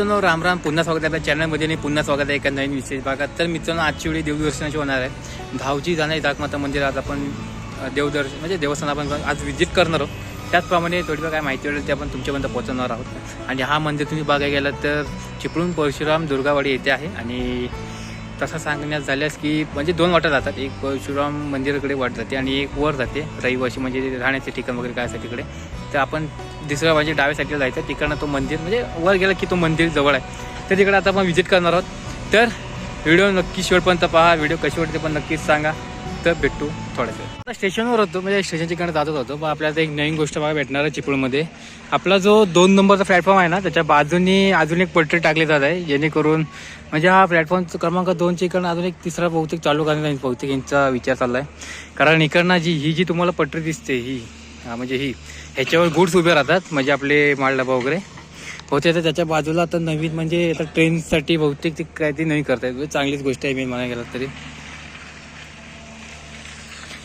मित्रांनो राम राम. पुन्हा स्वागत आहे आपल्या चॅनलमध्ये आणि पुन्हा स्वागत आहे एका नवीन विशेष भागात. तर मित्रांनो आजची वेळी देवदर्शनाची होणार आहे. धावची दाखमाता मंदिर आज आपण देवदर्शन म्हणजे देवस्थान आपण आज व्हिजिट करणार आहोत. त्याचप्रमाणे थोडीफार काय माहिती मिळेल ते आपण तुमच्यापर्यंत पोहोचवणार आहोत. आणि हा मंदिर तुम्ही बघायला गेलात तर चिपळूण परशुराम दुर्गावाडी येथे आहे. आणि तसं सांगण्यात झाल्यास की म्हणजे दोन वाटा जातात. एक परशुराम मंदिराकडे वाट जाते आणि एक वर जाते रहिवाशी म्हणजे राहण्याचे ठिकाण वगैरे काय असतं तिकडे. तर आपण दुसऱ्या म्हणजे डाव्या साईडला जायचं. तिकडनं तो मंदिर म्हणजे वर गेला की तो मंदिर जवळ आहे. तर तिकडे आता आपण व्हिजिट करणार आहोत. तर व्हिडिओ नक्की शेवटपर्यंत पहा. व्हिडिओ कशी वाटते पण नक्कीच सांगा. तर भेटू थोड्याच आता स्टेशनवर होतो म्हणजे स्टेशनच्या इकडे जातच होतो. पण आपल्याला एक नवीन गोष्ट बघा भेटणार आहे चिपळूणमध्ये. आपला जो दोन नंबरचा प्लॅटफॉर्म आहे ना त्याच्या बाजूनी अजून एक पटरी टाकली जात आहे. जेणेकरून म्हणजे हा प्लॅटफॉर्म क्रमांक दोनच्या इकडनं अजून एक तिसरा बहुतेक चालू करण्याचा बहुतेक यांचा विचार चालला आहे कारण इकडनं जी ही जी तुम्हाला पटरी दिसते ही म्हणजे ही ह्याच्यावर गुड्स उभे राहतात म्हणजे आपले मालडबा वगैरे. होते तर त्याच्या बाजूला आता नवीन म्हणजे आता ट्रेनसाठी बहुतेक ते काय ते नवीन करतायत. म्हणजे चांगलीच गोष्ट आहे मी म्हणायला गेलात तरी.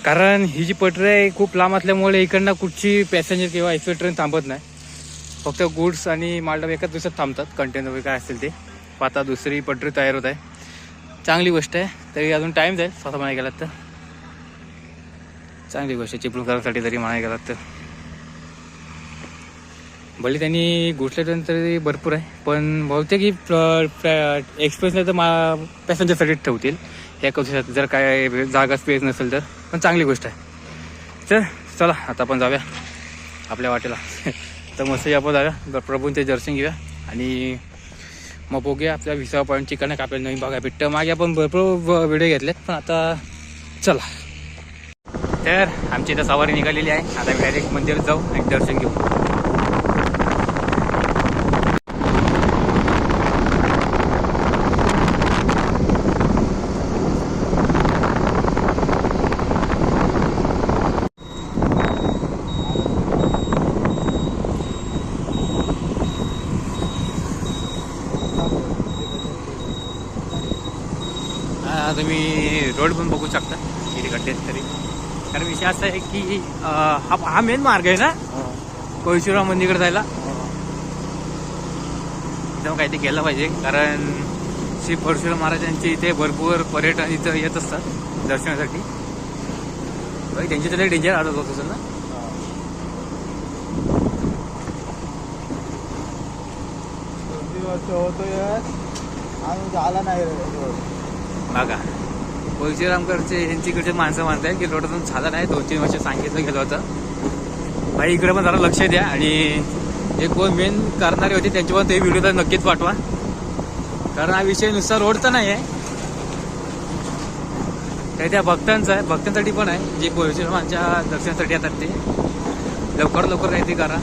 कारण ही जी पटरी आहे खूप लांब असल्यामुळे इकडनं कुठची पॅसेंजर किंवा एक्सप्रेस ट्रेन थांबत नाही. फक्त गुड्स आणि मालडबा एकाच दिवसात थांबतात कंटेनर वगैरे काय असेल ते. आता दुसरी पटरी तयार होत आहे. चांगली गोष्ट आहे तरी अजून टाईम जाईल स्वतः म्हणायला गेलात तर. चांगली गोष्ट आहे. चिपळूणकरांसाठी तरी म्हणायला गेलात तर. भले त्यांनी गुड्सला भरपूर आहे. पण बहुतेक ही एक्सप्रेसला तर मा पॅसेंजरसाठी ठेवतील. या दिवसात जर काय जागा स्पेस नसेल तर. पण चांगली गोष्ट आहे. तर चला आता आपण जाऊया. आपल्या वाटेला. तर मस्त आपण जाऊया. प्रभूंचे दर्शन घेऊया. आणि मग बघूया आपल्या विसावा पॉईंट ठिकाण आपल्याला नवीन बघायला भेटतं मागे आपण भरपूर व्हिडिओ घेतलेत. पण आता चला. तर आमची इथं सवारी निघालेली आहे. आता डायरेक्ट मंदिरात जाऊ आणि दर्शन घेऊ. तुम्ही रोड पण बघू शकता. किती खड्डे तरी. कारण विषय असा आहे की अं, हा हा मेन मार्ग आहे ना? कोळशीराम मंदिरकडे जायला. तेव्हा काहीतरी केलं पाहिजे कारण श्री परशुराम महाराजांचे इथे भरपूर पर्यटन इथं येत असतात दर्शनासाठी. बाई, त्यांची तर डेंजर आढळत होत असेल ना? होतोय आम्ही झाला नाही रे. बघा कोळशीरामकडचे यांच्याकडचे माणसं म्हणतायत की रोडातून झाला नाही दोन तीन वर्ष सांगितलं गेलं होतं. भाई इकडे पण जरा लक्ष द्या आणि जे कोण मेन करणारे होते त्यांच्या पण ते व्हिडिओ तर नक्कीच पाठवा. कारण हा विषय नुसता रोडचा नाही आहे तर त्या भक्तांचा आहे. भक्तांसाठी पण आहे. जे कोळशीरामांच्या दर्शनासाठी येतात ते. लवकर लवकर काहीतरी करा.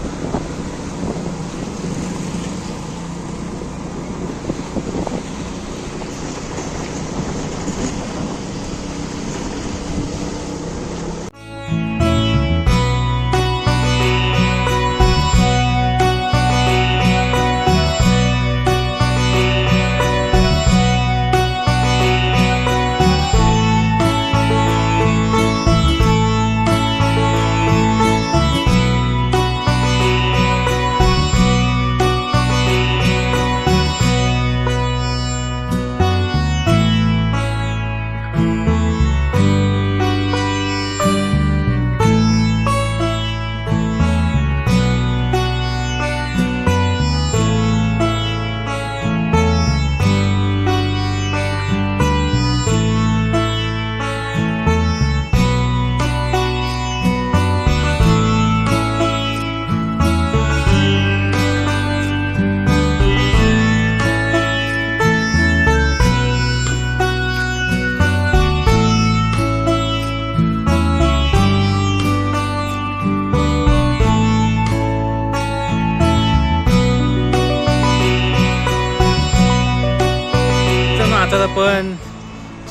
तर आपण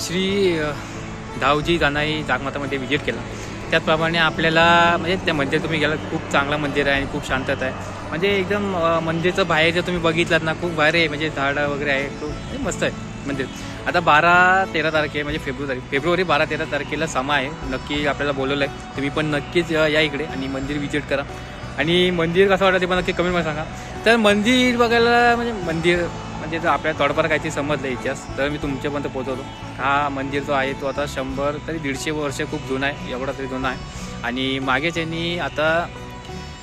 श्री अ, धावजी जानाई जागमातामध्ये विजिट केला. त्याचप्रमाणे आपल्याला म्हणजे त्या मंदिर तुम्ही गेला खूप चांगला मंदिर आहे आणि खूप शांतता आहे. म्हणजे एकदम मंदिरचं बाहेर जर तुम्ही बघितलात ना खूप भारी आहे. म्हणजे झाडं वगैरे आहे खूप म्हणजे मस्त आहे मंदिर. आता बारा तेरा तारखे म्हणजे फेब्रुवारी फेब्रुवारी बारा तेरा तारखेला समा आहे. नक्की आपल्याला बोलवलं आहे तुम्ही पण नक्कीच या इकडे आणि मंदिर विजिट करा. आणि मंदिर कसं वाटतं ते पण नक्की कमेंटमध्ये सांगा. तर मंदिर बघायला म्हणजे मंदिर म्हणजे जर आपल्या थोडंफार काहीतरी समजलं इतिहास तर मी तुमच्यापर्यंत पोहोचवतो. हा मंदिर जो आहे तो आता शंभर तरी दीडशे वर्ष खूप जुना आहे एवढा तरी जुना आहे. आणि मागे त्यांनी आता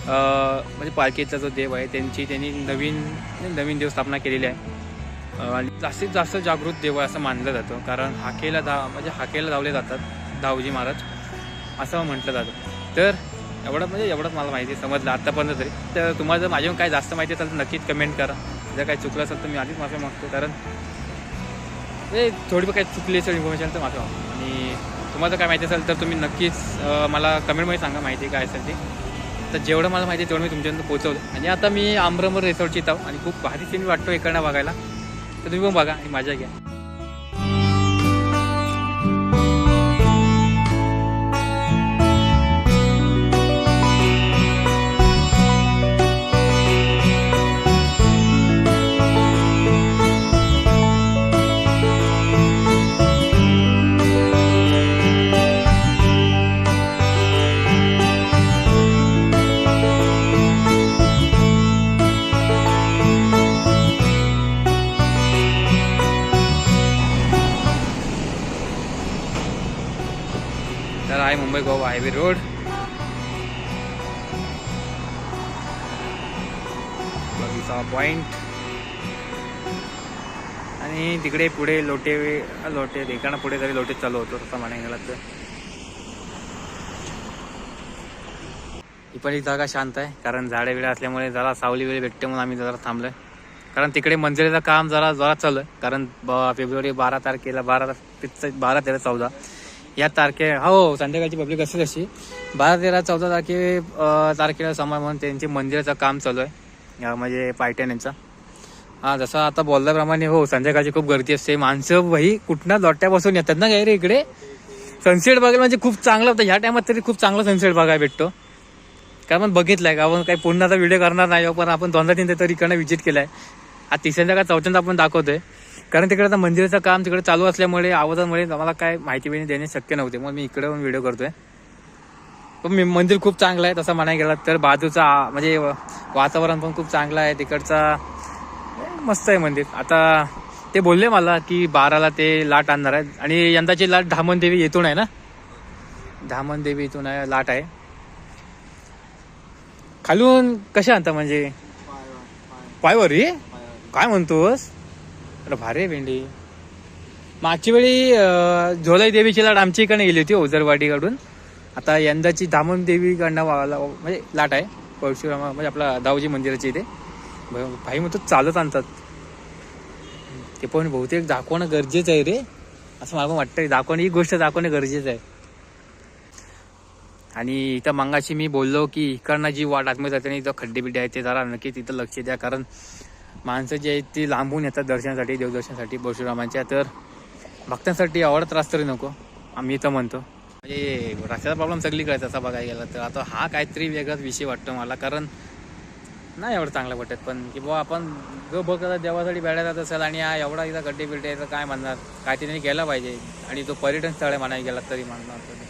म्हणजे पालखीचा जो देव आहे त्यांची त्यांनी नवीन नवीन देव स्थापना केलेली आहे. आणि जास्तीत जास्त जागृत देव आहे असं मानलं जातं. कारण हाकेला धा म्हणजे हाकेला धावले जातात धावजी महाराज असं म्हटलं जातं. तर एवढं म्हणजे एवढंच मला माहिती समजलं आत्तापर्यंत तरी. तर तुम्हाला जर माझ्याहून काय जास्त माहिती असेल तर नक्कीच कमेंट करा. जर काही चुकलं असेल तर मी आधीच माफी मागतो कारण म्हणजे थोडी काही चुकली असेल इन्फॉर्मेशन तर माफी मागतो. आणि तुम्हाला जर काय माहिती असेल तर तुम्ही नक्कीच मला कमेंटमध्ये सांगा माहिती काय असेल ती. तर जेवढं मला माहिती आहे तेवढं मी तुमच्यापर्यंत पोहोचवलं आणि आता मी आमरमर रिसॉर्टची येतो आणि खूप भारी सीन वाटतो इकडनं बघायला. तर तुम्ही पण बघा आणि मजा घ्या. हायवे रोड बगीचा पॉइंट आणि तिकडे पुढे लोटे लोटे देखाना पुढे तरी लोटे चालू होतो तसं म्हणायला गेला तर. ही पण ही जागा शांत आहे कारण झाडे वेळ असल्यामुळे जरा सावली वेळ भेटते म्हणून आम्ही जरा थांबलोय. कारण तिकडे मंदिराचं काम जरा जरा चालू आहे कारण फेब्रुवारी बारा तारखेला बारा तार- बारा तेरा चौदा. या तारखे हो संध्याकाळची पब्लिक असते तशी. बारा तेरा चौदा तारखे तारखेला समा म्हणून त्यांचे मंदिराचं काम चालू आहे. म्हणजे पायट्यान यांचा. हा जसं आता बोलल्याप्रमाणे हो संध्याकाळची खूप गर्दी असते. माणसं भाई कुठनं लोट्यापासून येतात ना काय रे इकडे? सनसेट बघायला म्हणजे खूप चांगलं होतं. ह्या टायमात तरी खूप चांगला सनसेट बघायला भेटतो. कारण आपण बघितलंय का? आपण काही पुन्हा व्हिडिओ करणार नाही पण आपण दोनदा तीनदा तरी इकडनं व्हिजिट केलाय. आता तिसऱ्यांदा का चौथ्यांदा आपण दाखवतोय. कारण तिकडे आता मंदिराचं काम तिकडे चालू असल्यामुळे आवाजामुळे मला काय माहिती बिहिती देणे शक्य नव्हते. मग मी इकडे येऊन व्हिडिओ करतोय. पण मी मंदिर खूप चांगलं आहे तसं म्हणायला गेला तर बाजूचा म्हणजे वातावरण पण खूप चांगलं आहे. तिकडचा मस्त आहे मंदिर. आता ते बोलले मला की बाराला ते लाट आणणार आहेत. आणि यंदाची लाट धामणदेवी येथून आहे ना? धामणदेवी इथून आहे लाट आहे. खालून कशा आणता म्हणजे? पायवर? रे काय म्हणतोस? अरे भारी आहे भेंडी. मागच्या वेळी झोलाई देवीची लाट आमच्या इकडे गेली होती ओझरवाडीकडून. आता यंदाची धामण देवीकडनं म्हणजे लाट आहे. परशुरामा म्हणजे आपला दाऊजी मंदिराची इथे. भाई म्हणतो चालत आणतात. ते पण बहुतेक दाखवणं गरजेचं आहे रे. असं मला पण वाटतं दाखवणं ही गोष्ट दाखवणं गरजेचं आहे. आणि इथं मंगाशी मी बोललो की इकडनं जी वाट आतमध्ये जाते आणि इथं खड्डे बिड्डे आहेत ते जरा नक्की तिथं लक्ष द्या. कारण माणसं जी आहेत ती लांबून येतात दर्शनासाठी देवदर्शनासाठी परशुरामांच्या. तर भक्तांसाठी एवढा त्रास तरी नको आम्ही इथं म्हणतो. म्हणजे रस्त्याचा प्रॉब्लेम सगळीकडे आहे तसा बघायला गेला तर. आता हा काहीतरी वेगळाच विषय वाटतो मला कारण नाही एवढं चांगलं वाटत पण की बुवा आपण जो बघत देवासाठी बेड्या जात असेल आणि हा एवढा इथं गड्डे बिड्डे याचं काय म्हणणार? काय त्यांनी केलं पाहिजे. आणि तो पर्यटन स्थळ आहे म्हणायला गेला तरी म्हणणार. तरी.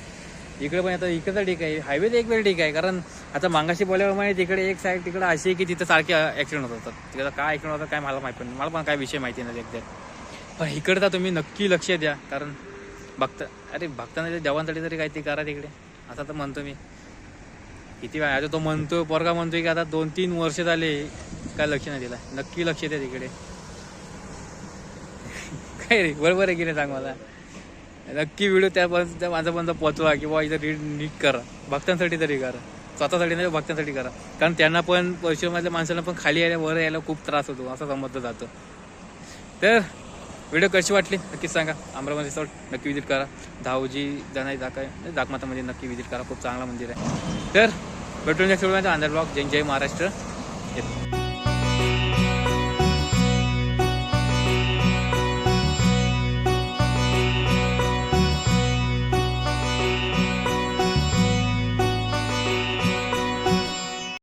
इकडे पण आता इकडचं ठीक आहे. हायवे एक वेळ ठीक आहे. कारण आता मागाशी बोलल्याप्रमाणे तिकडे एक साईड तिकडे अशी आहे की तिथं सारखे ॲक्सिडेंट होत होतात तिकडं काय ॲक्सिडेंट होतात काय मला माहिती पण मला पण काय विषय माहिती नाही एकदा. पण इकडे तर तुम्ही नक्की लक्ष द्या. कारण भक्त अरे भक्तांना ते देवांसाठी तरी काहीतरी करा तिकडे. असं तर म्हणतो मी किती वेळा आता तो म्हणतो पोरगा म्हणतोय की आता दोन तीन वर्ष झाले काय लक्ष नाही दिलं. नक्की लक्ष द्या तिकडे. काय रे? बरोबर आहे की नाही सांग मला? नक्की व्हिडिओ त्या पण- त्या माझ्यापर्यंत पोचवा किंवा इथं रीड नीट करा. भक्तांसाठी तरी करा. स्वतःसाठी नाही भक्तांसाठी करा. कारण त्यांना पण परशुरामातल्या माणसांना पण खाली यायला वर यायला खूप त्रास होतो. असं समजलं जातं. तर व्हिडिओ कशी वाटली? नक्कीच सांगा. अमरावती रिसॉर्ट नक्की विजिट करा. धावजी जाणार जाका दाखमाता म्हणजे नक्की विजिट करा. खूप चांगला मंदिर आहे. तर भेटून नेक्स्ट अंधर ब्लॉग जय जय महाराष्ट्र. येतो.